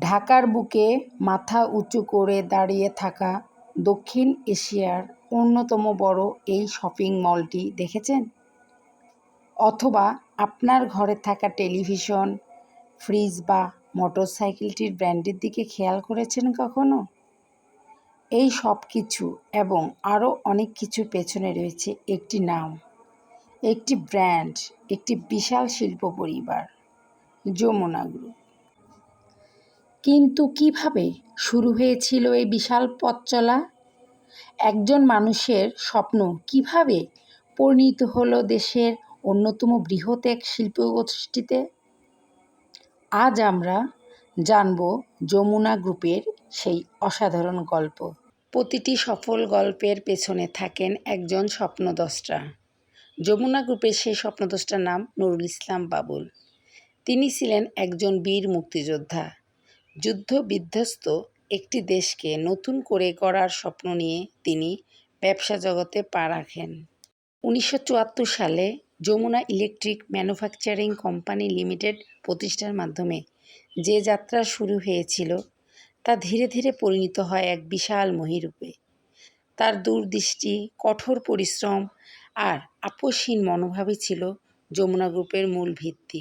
ঢাকার বুকে মাথা উঁচু করে দাঁড়িয়ে থাকা দক্ষিণ এশিয়ার অন্যতম বড় এই শপিং মলটি দেখেছেন? অথবা আপনার ঘরে থাকা টেলিভিশন, ফ্রিজ বা মোটরসাইকেলটির ব্র্যান্ডের দিকে খেয়াল করেছেন কখনো? এই সব কিছু এবং আরও অনেক কিছু পেছনে রয়েছে একটি নাম, একটি ব্র্যান্ড, একটি বিশাল শিল্প পরিবার, যমুনা গ্রুপ। কিন্তু কীভাবে শুরু হয়েছিল এই বিশাল পথ চলা? একজন মানুষের স্বপ্ন কীভাবে পরিণত হলো দেশের অন্যতম বৃহৎ এক শিল্প গোষ্ঠীতে? আজ আমরা জানব যমুনা গ্রুপের সেই অসাধারণ গল্প। প্রতিটি সফল গল্পের পেছনে থাকেন একজন স্বপ্নদ্রষ্টা। যমুনা গ্রুপের সেই স্বপ্নদ্রষ্টার নাম নুরুল ইসলাম বাবুল। তিনি ছিলেন একজন বীর মুক্তিযোদ্ধা। যুদ্ধ বিধ্বস্ত একটি দেশকে নতুন করে গড়ার স্বপ্ন নিয়ে তিনি ব্যবসা জগতে পা রাখেন। উনিশশো চুয়াত্তর সালে Jamuna electric manufacturing company limited প্রতিষ্ঠার মাধ্যমে যে যাত্রা শুরু হয়েছিল, তা ধীরে ধীরে পরিণত হয় এক বিশাল মহিরূপে। তার দূরদৃষ্টি, কঠোর পরিশ্রম আর আপোষহীন মনোভাবই ছিল যমুনা গ্রুপের মূল ভিত্তি।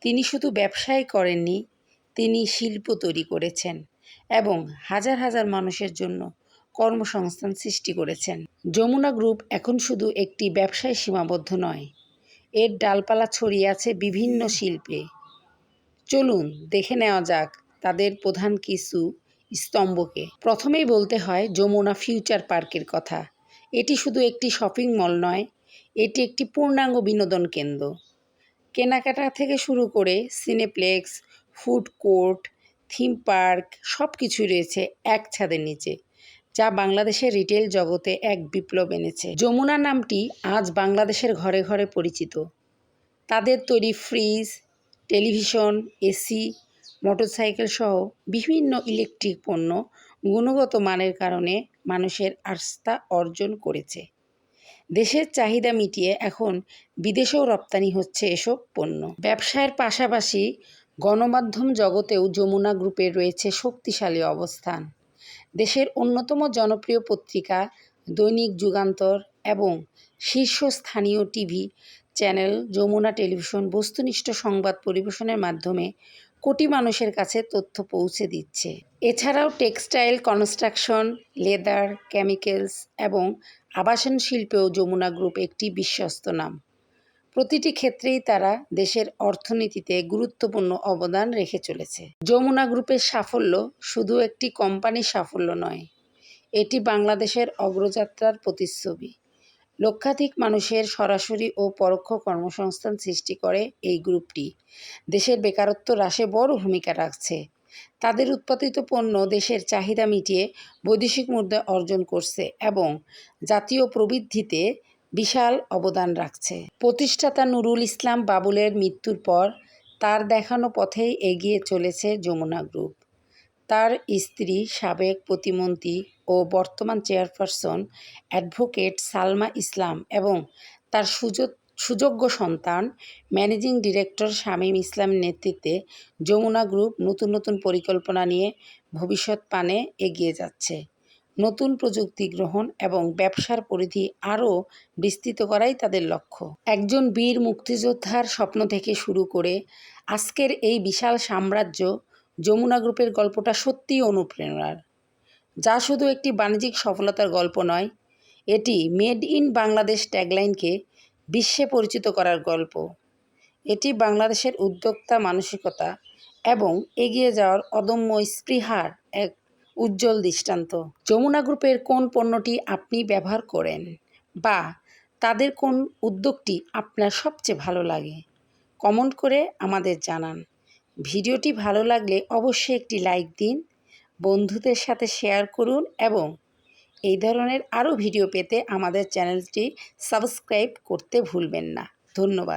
তিনি শুধু ব্যবসাই করেননি তিনি শিল্প তৈরি করেছেন এবং হাজার হাজার মানুষের জন্য কর্মসংস্থান সৃষ্টি করেছেন। যমুনা গ্রুপ এখন শুধু একটি ব্যবসায় সীমাবদ্ধ নয়, এর ডালপালা ছড়িয়ে আছে বিভিন্ন শিল্পে। চলুন দেখে নেওয়া যাক তাদের প্রধান কিছু স্তম্ভকে। প্রথমেই বলতে হয় যমুনা ফিউচার পার্কের কথা। এটি শুধু একটি শপিং মল নয়, এটি একটি পূর্ণাঙ্গ বিনোদন কেন্দ্র। কেনাকাটা থেকে শুরু করে cineplex food court, theme park সব কিছুই রয়েছে এক ছাদের নিচে, যা বাংলাদেশের রিটেল জগতে এক বিপ্লব এনেছে। যমুনা নামটি আজ বাংলাদেশের ঘরে ঘরে পরিচিত। তাদের তৈরি ফ্রিজ, টেলিভিশন, এসি, মোটরসাইকেল সহ বিভিন্ন ইলেকট্রিক পণ্য গুণগত মানের কারণে মানুষের আস্থা অর্জন করেছে। দেশের চাহিদা মিটিয়ে এখন বিদেশেও রপ্তানি হচ্ছে এসব পণ্য। ব্যবসায়ের পাশাপাশি গণমাধ্যম জগতেও যমুনা গ্রুপের রয়েছে শক্তিশালী অবস্থান। দেশের অন্যতম জনপ্রিয় পত্রিকা, দৈনিক যুগান্তর এবং শীর্ষস্থানীয় টিভি চ্যানেল যমুনা টেলিভিশন বস্তুনিষ্ঠ সংবাদ পরিবেশনের মাধ্যমে কোটি মানুষের কাছে তথ্য পৌঁছে দিচ্ছে। এছাড়াও টেক্সটাইল কনস্ট্রাকশন, লেদার, কেমিক্যালস এবং আবাসন শিল্পেও যমুনা গ্রুপ একটি বিশ্বস্ত নাম। প্রতিটি ক্ষেত্রেই তারা দেশের অর্থনীতিতে গুরুত্বপূর্ণ অবদান রেখে চলেছে। যমুনা গ্রুপের সাফল্য শুধু একটি কোম্পানির সাফল্য নয়, এটি বাংলাদেশের অগ্রযাত্রার প্রতিচ্ছবি। লক্ষাধিক মানুষের সরাসরি ও পরোক্ষ কর্মসংস্থান সৃষ্টি করে এই গ্রুপটি। দেশের বেকারত্ব হ্রাসে বড় ভূমিকা রাখছে। তাদের উৎপাদিত পণ্য দেশের চাহিদা মিটিয়ে বৈদেশিক মুদ্রা অর্জন করছে এবং জাতীয় প্রবৃদ্ধিতে বিশাল অবদান রাখছে। প্রতিষ্ঠাতা নুরুল ইসলাম বাবুলের মৃত্যুর পর তার দেখানো পথেই এগিয়ে চলেছে যমুনা গ্রুপ। তার স্ত্রী, সাবেক প্রতিমন্ত্রী ও বর্তমান চেয়ারপারসন অ্যাডভোকেট সালমা ইসলাম এবং তার সুযোগ সুযোগ্য সন্তান ম্যানেজিং ডিরেক্টর শামীম ইসলামের নেতৃত্বে যমুনা গ্রুপ নতুন নতুন পরিকল্পনা নিয়ে ভবিষ্যৎ পানে এগিয়ে যাচ্ছে। নতুন প্রযুক্তি গ্রহণ এবং ব্যবসার পরিধি আরও বিস্তৃত করাই তাদের লক্ষ্য। একজন বীর মুক্তিযোদ্ধার স্বপ্ন থেকে শুরু করে আজকের এই বিশাল সাম্রাজ্য যমুনা গ্রুপের গল্পটা সত্যিই অনুপ্রেরণার। যা শুধু একটি বাণিজ্যিক সফলতার গল্প নয়, এটি মেড ইন বাংলাদেশ ট্যাগলাইনকে বিশ্বে পরিচিত করার গল্প। এটি বাংলাদেশের উদ্যোক্তা মানসিকতা এবং এগিয়ে যাওয়ার অদম্য স্পৃহার এক উজ্জ্বল দৃষ্টান্ত। যমুনা গ্রুপের কোন পণ্যটি আপনি ব্যবহার করেন? বা, তাদের কোন উদ্যোগটি আপনার সবচেয়ে ভালো লাগে? কমেন্ট করে আমাদের জানান। ভিডিওটি ভালো লাগলে অবশ্যই একটি লাইক দিন, বন্ধুদের সাথে শেয়ার করুন এবং এই ধরনের আরও ভিডিও পেতে আমাদের চ্যানেলটি সাবস্ক্রাইব করতে ভুলবেন না। ধন্যবাদ।